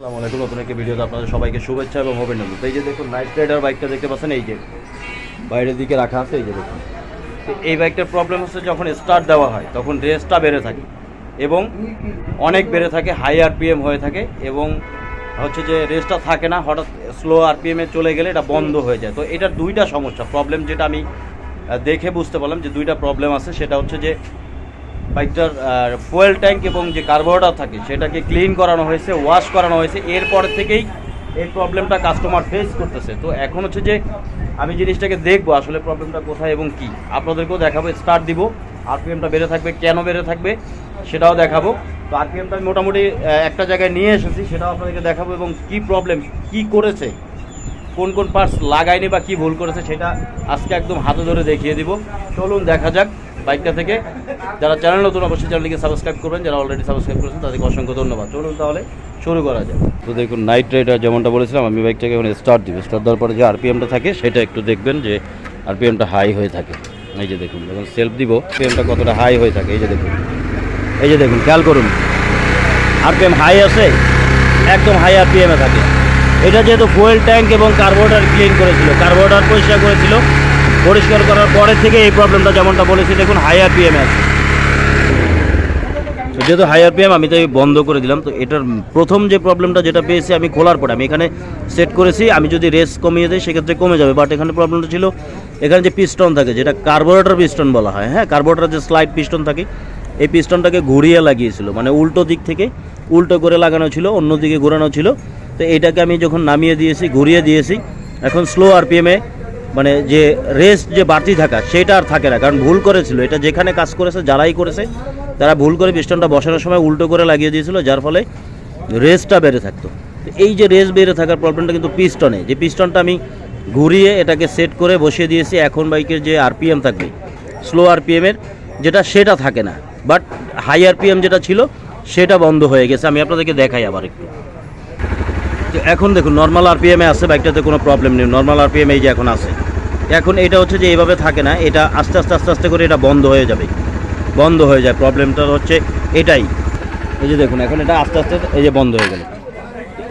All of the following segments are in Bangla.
আসসালামু আলাইকুম একটি ভিডিওতে আপনাদের সবাইকে শুভেচ্ছা এবং অভিনন্দন। এই যে দেখুন নাইট রাইডার বাইকটা দেখতে পাচ্ছেন, এই যে বাইরের দিকে রাখা আছে, এই যে দেখুন। এই বাইকটার প্রবলেম হচ্ছে যখন স্টার্ট দেওয়া হয়, তখন রেসটা বেড়ে থাকে এবং অনেক বেড়ে থাকে হাই আরপিএম হয়ে থাকে এবং হচ্ছে যে রেসটা থাকে না, হঠাৎ স্লো আরপিএমে চলে গেলে এটা বন্ধ হয়ে যায়। তো এটার দুইটা সমস্যা। প্রবলেম যেটা আমি দেখে বুঝতে পারলাম যে দুইটা প্রবলেম আছে, সেটা হচ্ছে যে বাইকটার ফুয়েল ট্যাঙ্ক এবং যে কার্বোরেটর থাকে, সেটাকে ক্লিন করানো হয়েছে, ওয়াশ করানো হয়েছে। এরপর থেকেই এই প্রবলেমটা কাস্টমার ফেস করতেছে। তো এখন হচ্ছে যে আমি জিনিসটাকে দেখব, আসলে প্রবলেমটা কোথায় এবং কি। আপনাদেরকেও দেখাবো স্টার্ট দিব। আরপিএমটা বেড়ে থাকবে, কেন বেড়ে থাকবে, সেটাও দেখাবো। তো আরপিএমটা আমি মোটামুটি একটা জায়গায় নিয়ে এসেছি, সেটাও আপনাদেরকে দেখাবো এবং কি প্রবলেম কি করেছে, কোন কোন পার্টস লাগায়নি বা কি ভুল করেছে, সেটা আজকে একদম হাতে ধরে দেখিয়ে দিব। চলুন, দেখা যাক। বাইকটা থেকে যারা চ্যানেল নতুন, অবশ্যই চ্যানেলটিকে সাবস্ক্রাইব করবেন। যারা অলরেডি সাবস্ক্রাইব করেছেন, তাদেরকে অসংখ্য ধন্যবাদ। চলুন তাহলে শুরু করা যায় তো দেখুন নাইট রাইডার যেমনটা বলেছিলাম, আমি বাইকটাকে এখন স্টার্ট দিব। স্টার্ট দেওয়ার পরে যে আরপিএমটা থাকে, সেটা একটু দেখবেন যে আরপিএমটা হাই হয়ে থাকে। এই যে দেখুন, যখন সেলফ দিব আরপিএমটা কতটা হাই হয়ে থাকে, এই যে দেখুন। এই যে দেখুন, খেয়াল করুন। আরপিএম হাই আছে, একদম হাই আরপিএমে থাকে। এটা যেহেতু ফুয়েল ট্যাঙ্ক এবং কার্বোরেটর ক্লিন করেছিল কার্বোরেটর পরিষ্কার করেছিল পরিষ্কার করার পরে থেকে এই প্রবলেমটা যেমনটা বলেছি, দেখুন হাই আরপিএমে আছে। যেহেতু হাই আরপিএম আমি তো এই বন্ধ করে দিলাম, তো এটার প্রথম যে প্রবলেমটা যেটা পেয়েছি আমি খোলার পরে, আমি এখানে সেট করেছি, আমি যদি রেস কমিয়ে দিই, সেক্ষেত্রে কমে যাবে। বাট এখানে প্রবলেমটা ছিল, এখানে যে পিস্টন থাকে, যেটা কার্বোরেটর পিস্টন বলা হয় হ্যাঁ? কার্বোরেটর যে স্লাইড পিস্টন থাকে, এই পিস্টনটাকে ঘুরিয়ে লাগিয়েছিল। মানে উল্টো দিক থেকে উল্টো করে লাগানো ছিল, অন্য দিকে ঘোরানো ছিল। তো এটাকে আমি যখন নামিয়ে দিয়েছি, ঘুরিয়ে দিয়েছি, এখন স্লো আর আরপিএমে মানে যে রেস্ট যে বাড়তি থাকা, সেটা আর থাকে না। কারণ ভুল করেছিল। এটা যেখানে কাজ করেছে, যারাই করেছে, তারা ভুল করে পিস্টনটা বসানোর সময় উল্টো করে লাগিয়ে দিয়েছিল, যার ফলে রেসটা বেড়ে থাকতো। এই যে রেস বেড়ে থাকার প্রবলেমটা কিন্তু পিস্টনে। যে পিস্টনটা আমি ঘুরিয়ে এটাকে সেট করে বসিয়ে দিয়েছি, এখন বাইকের যে আরপিএম থাকবে স্লো আরপিএমের যেটা সেটা থাকে না। বাট হাই আরপিএম যেটা ছিল, সেটা বন্ধ হয়ে গেছে। আমি আপনাদেরকে দেখাই আবার একটু। এখন দেখুন নর্মাল আরপিএমে আছে বাইকটাতে কোনো প্রবলেম নেই। নর্মাল আরপিএম এই যে এখন আছে। এখন এটা হচ্ছে যে এইভাবে থাকে না, এটা আস্তে আস্তে আস্তে আস্তে করে এটা বন্ধ হয়ে যাবে। বন্ধ হয়ে যায়। প্রবলেমটা হচ্ছে এটাই। এই যে দেখুন, এখন এটা আস্তে আস্তে এই যে বন্ধ হয়ে গেল।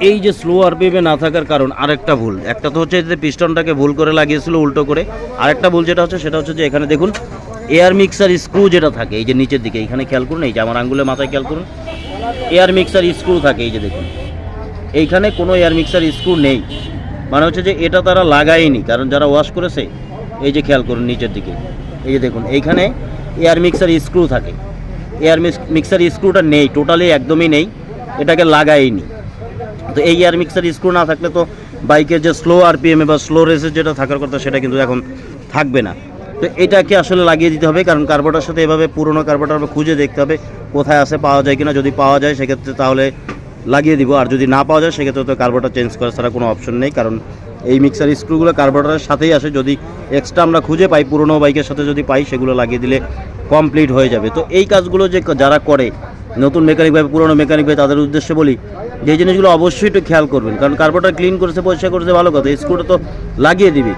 এই যে স্লো আরপিএমে না থাকার কারণ আরেকটা ভুল। একটা তো হচ্ছে যে পিস্টনটাকে ভুল করে লাগিয়েছিল, উল্টো করে। আরেকটা ভুল যেটা হচ্ছে, সেটা হচ্ছে যে এখানে দেখুন এয়ার মিক্সার স্ক্রু যেটা থাকে, এই যে নিচের দিকে এখানে খেয়াল করুন, এই যে আমার আঙ্গুলের মাথায় খেয়াল করুন এয়ার মিক্সার স্ক্রু থাকে, এই যে দেখুন। এইখানে কোনো এয়ার মিক্সার স্ক্রু নেই। মানে হচ্ছে যে এটা তারা লাগায়নি, কারণ যারা ওয়াশ করেছে, এই যে খেয়াল করুন নিচের দিকে। এই যে দেখুন, এইখানে এয়ার মিক্সার স্ক্রু থাকে। এয়ার মিক্সার স্ক্রুটা নেই টোটালি একদমই নেই, এটাকে লাগায়নি। তো এই এয়ার মিক্সার স্ক্রু না থাকলে তো বাইকের যে স্লো আরপিএমে বা স্লো রেসে যেটা থাকার কথা, সেটা কিন্তু এখন থাকবে না। তো এটাকে আসলে লাগিয়ে দিতে হবে, কারণ কার্বোটার সাথে এভাবে পুরোনো কার্বোটার খুঁজে দেখতে হবে, কোথায় আছে, পাওয়া যায় কিনা। যদি পাওয়া যায়, সেক্ষেত্রে তাহলে লাগিয়ে দিব। আর যদি না পাওয়া যায়, সেক্ষেত্রে তো কার্বোটার চেঞ্জ করা ছাড়া কোনো অপশন নেই, কারণ এই মিক্সার স্ক্রুগুলো কার্বোটারের সাথেই আসে। যদি এক্সট্রা আমরা খুঁজে পাই, পুরোনো বাইকের সাথে যদি পাই, সেগুলো লাগিয়ে দিলে কমপ্লিট হয়ে যাবে। তো এই কাজগুলো যে যারা করে, নতুন মেকানিক ভাই, পুরোনো মেকানিক ভাই, তাদের উদ্দেশ্যে বলি, যে জিনিসগুলো অবশ্যই একটু খেয়াল করবেন। কারণ কার্বোটার ক্লিন করেছে, পরিষ্কার করেছে, ভালো কথা স্ক্রুটা তো লাগিয়ে দিবি।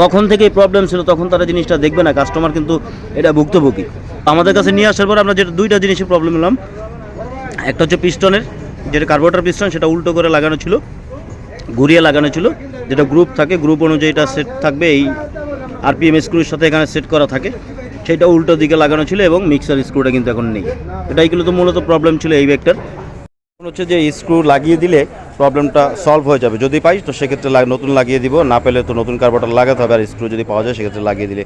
তখন থেকেই প্রবলেম ছিল, তখন তারা জিনিসটা দেখবে না কাস্টমার কিন্তু এটা ভুক্তভোগী। আমাদের কাছে নিয়ে আসার পর আমরা যেটা, দুইটা জিনিসের প্রবলেম হলাম একটা হচ্ছে পিস্টনের, যেটা কার্বোরেটর পিস্টন সেটা উল্টো করে লাগানো ছিল, ঘুরিয়ে লাগানো ছিল, যেটা গ্রুপ থাকে গ্রুপ অনুযায়ী এটা সেট থাকবে, এই আরপিএম স্ক্রুর সাথে এখানে সেট করা থাকে, সেটা উল্টো দিকে লাগানো ছিল এবং মিক্সার স্ক্রুটা কিন্তু এখন নেই। এটাই কিন্তু তো মূলত প্রবলেম ছিল এই ব্যাগটার এখন হচ্ছে যে স্ক্রু লাগিয়ে দিলে প্রবলেমটা সলভ হয়ে যাবে। যদি পাই, তো সেক্ষেত্রে নতুন লাগিয়ে দিব, না পেলে তো নতুন কার্বোটার লাগাতে হবে, আর স্ক্রু যদি পাওয়া যায়, সেক্ষেত্রে লাগিয়ে দিলে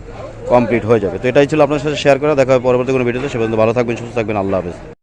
কমপ্লিট হয়ে যাবে। তো এটাই ছিল আপনার সাথে শেয়ার করা। দেখা হবে পরবর্তী কোনো ভিডিওতে সে পর্যন্ত ভালো থাকবেন, সুস্থ থাকবেন। আল্লাহ হাফেজ।